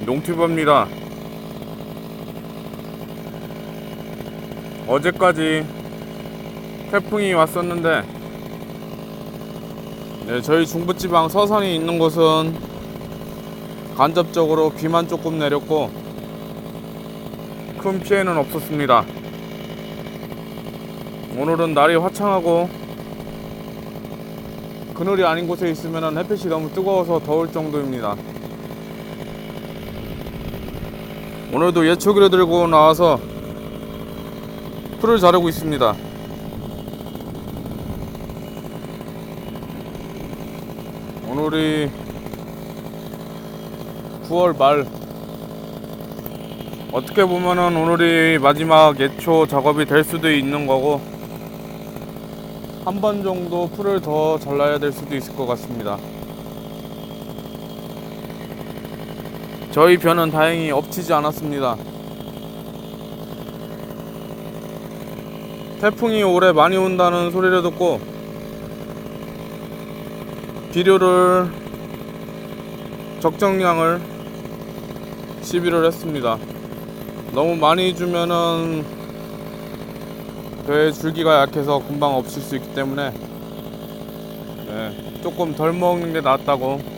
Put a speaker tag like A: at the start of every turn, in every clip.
A: 농튜버입니다. 어제까지 태풍이 왔었는데 네, 저희 중부지방 서산이 있는 곳은 간접적으로 비만 조금 내렸고 큰 피해는 없었습니다. 오늘은 날이 화창하고 그늘이 아닌 곳에 있으면 햇빛이 너무 뜨거워서 더울 정도입니다. 오늘도 예초기를 들고 나와서 풀을 자르고 있습니다. 오늘이 9월 말 어떻게 보면은 오늘이 마지막 예초 작업이 될 수도 있는 거고 한 번 정도 풀을 더 잘라야 될 수도 있을 것 같습니다. 저희 변은 다행히 엎치지 않았습니다. 태풍이 올해 많이 온다는 소리를 듣고 비료를 적정량을 시비를 했습니다. 너무 많이 주면은 배 줄기가 약해서 금방 없을 수 있기 때문에 네, 조금 덜 먹는 게 낫다고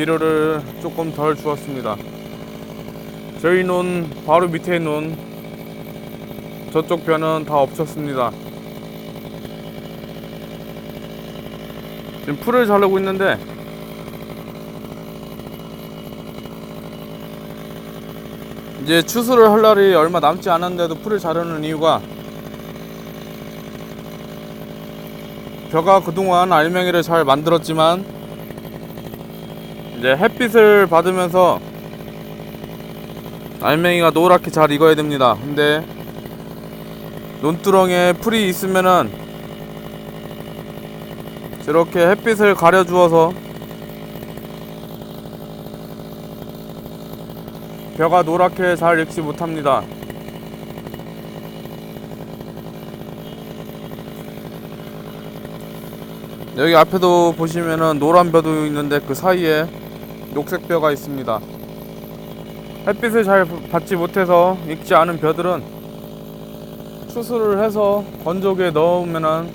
A: 비료를 조금 덜 주었습니다. 저희 논 바로 밑에 논 저쪽 벼는 다 엎쳤습니다. 지금 풀을 자르고 있는데 이제 추수를 할 날이 얼마 남지 않았는데도 풀을 자르는 이유가 벼가 그동안 알맹이를 잘 만들었지만 이제 햇빛을 받으면서 알맹이가 노랗게 잘 익어야 됩니다. 근데 논두렁에 풀이 있으면은 저렇게 햇빛을 가려 주어서 벼가 노랗게 잘 익지 못합니다. 여기 앞에도 보시면은 노란 벼도 있는데 그 사이에 녹색 벼가 있습니다. 햇빛을 잘 받지 못해서 익지 않은 벼들은 추수를 해서 건조기에 넣으면은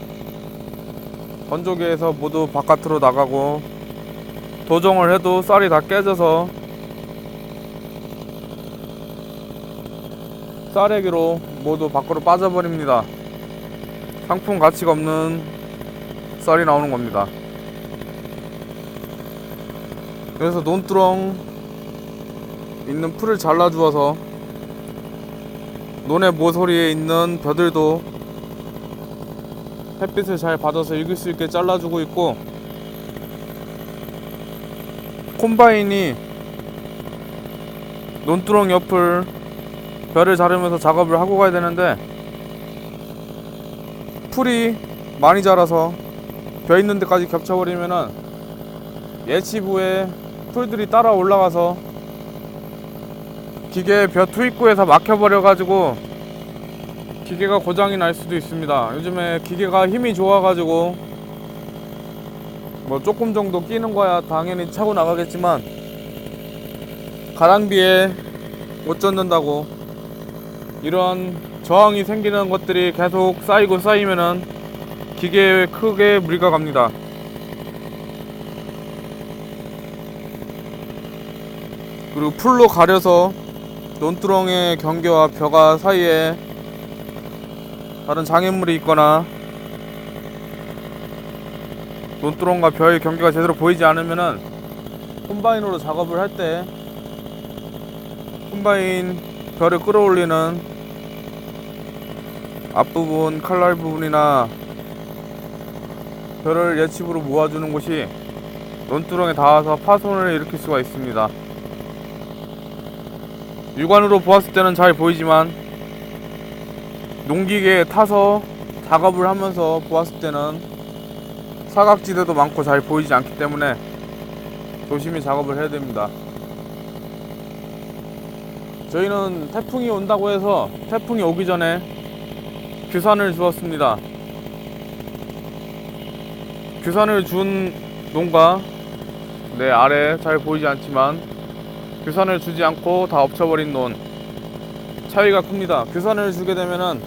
A: 건조기에서 모두 바깥으로 나가고 도정을 해도 쌀이 다 깨져서 쌀에기로 모두 밖으로 빠져버립니다. 상품 가치가 없는 쌀이 나오는 겁니다. 그래서 논두렁 있는 풀을 잘라 주어서 논의 모서리에 있는 벼들도 햇빛을 잘 받아서 익을 수 있게 잘라주고 있고 콤바인이 논두렁 옆을 벼를 자르면서 작업을 하고 가야 되는데 풀이 많이 자라서 벼 있는 데까지 겹쳐버리면은 예치부에 풀들이 따라 올라가서 기계 벼 투입구에서 막혀버려 가지고 기계가 고장이 날 수도 있습니다. 요즘에 기계가 힘이 좋아 가지고 뭐 조금 정도 끼는 거야 당연히 차고 나가겠지만 가랑비에 못 젖는다고 이런 저항이 생기는 것들이 계속 쌓이고 쌓이면은 기계에 크게 무리가 갑니다. 그리고 풀로 가려서 논두렁의 경계와 벼가 사이에 다른 장애물이 있거나 논두렁과 벼의 경계가 제대로 보이지 않으면은 콤바인으로 작업을 할 때 콤바인 벼를 끌어올리는 앞부분 칼날 부분이나 벼를 예측으로 모아주는 곳이 논두렁에 닿아서 파손을 일으킬 수가 있습니다. 육안으로 보았을 때는 잘 보이지만 농기계에 타서 작업을 하면서 보았을 때는 사각지대도 많고 잘 보이지 않기 때문에 조심히 작업을 해야 됩니다. 저희는 태풍이 온다고 해서 태풍이 오기 전에 규산을 주었습니다. 규산을 준 농가 내 아래 잘 보이지 않지만 규산을 주지 않고 다 엎쳐버린 논 차이가 큽니다. 규산을 주게 되면은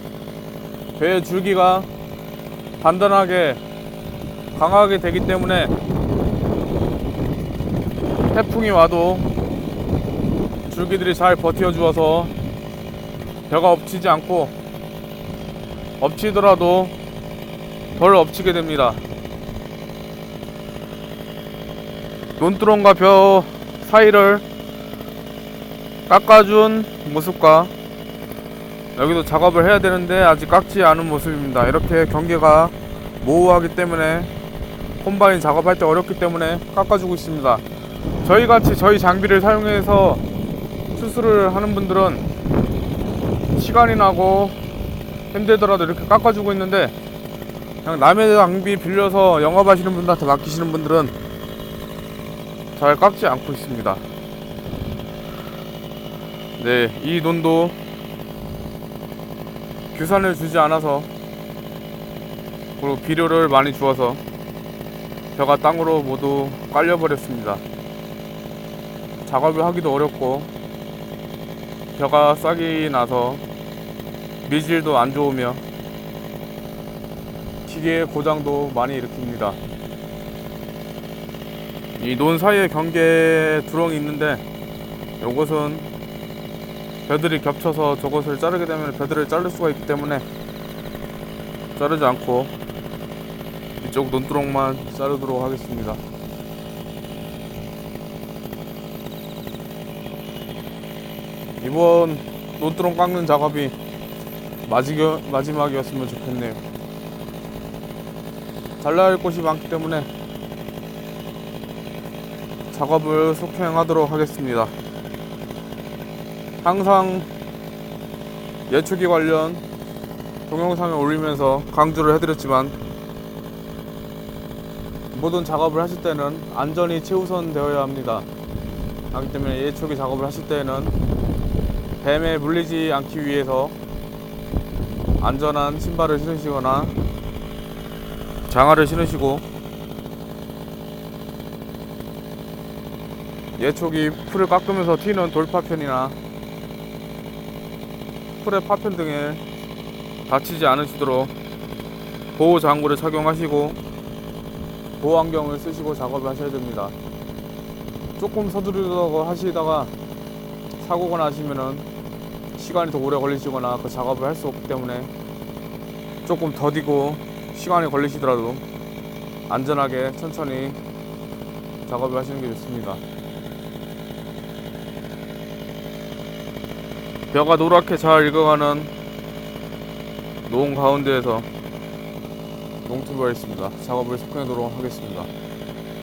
A: 배의 줄기가 단단하게 강하게 되기 때문에 태풍이 와도 줄기들이 잘 버텨주어서 벼가 엎치지 않고 엎치더라도 덜 엎치게 됩니다. 논두렁과 벼 사이를 깎아준 모습과 여기도 작업을 해야 되는데 아직 깎지 않은 모습입니다. 이렇게 경계가 모호하기 때문에 콤바인 작업할 때 어렵기 때문에 깎아주고 있습니다. 저희 같이 저희 장비를 사용해서 수술을 하는 분들은 시간이 나고 힘들더라도 이렇게 깎아주고 있는데 그냥 남의 장비 빌려서 영업하시는 분들한테 맡기시는 분들은 잘 깎지 않고 있습니다. 네, 이 논도 규산을 주지 않아서 그리고 비료를 많이 주어서 벼가 땅으로 모두 깔려버렸습니다. 작업을 하기도 어렵고 벼가 싹이 나서 미질도 안 좋으며 기계 고장도 많이 일으킵니다. 이 논 사이에 경계 두렁이 있는데 요것은 벼들이 겹쳐서 저것을 자르게 되면 벼들을 자를 수가 있기 때문에 자르지 않고 이쪽 논두렁만 자르도록 하겠습니다. 이번 논두렁 깎는 작업이 마지막이었으면 좋겠네요. 잘라야 할 곳이 많기 때문에 작업을 속행하도록 하겠습니다. 항상 예초기 관련 동영상을 올리면서 강조를 해드렸지만 모든 작업을 하실 때는 안전이 최우선 되어야 합니다. 하기 때문에 예초기 작업을 하실 때는 뱀에 물리지 않기 위해서 안전한 신발을 신으시거나 장화를 신으시고 예초기 풀을 깎으면서 튀는 돌파편이나 풀의 파편 등에 다치지 않으시도록 보호 장구를 착용하시고 보호 안경을 쓰시고 작업을 하셔야 됩니다. 조금 서두르다고 하시다가 사고가 나시면은 시간이 더 오래 걸리시거나 그 작업을 할 수 없기 때문에 조금 더디고 시간이 걸리시더라도 안전하게 천천히 작업을 하시는 게 좋습니다. 벼가 노랗게 잘 익어가는 농 가운데에서 농투브가 있습니다. 작업을 속해도록 하겠습니다.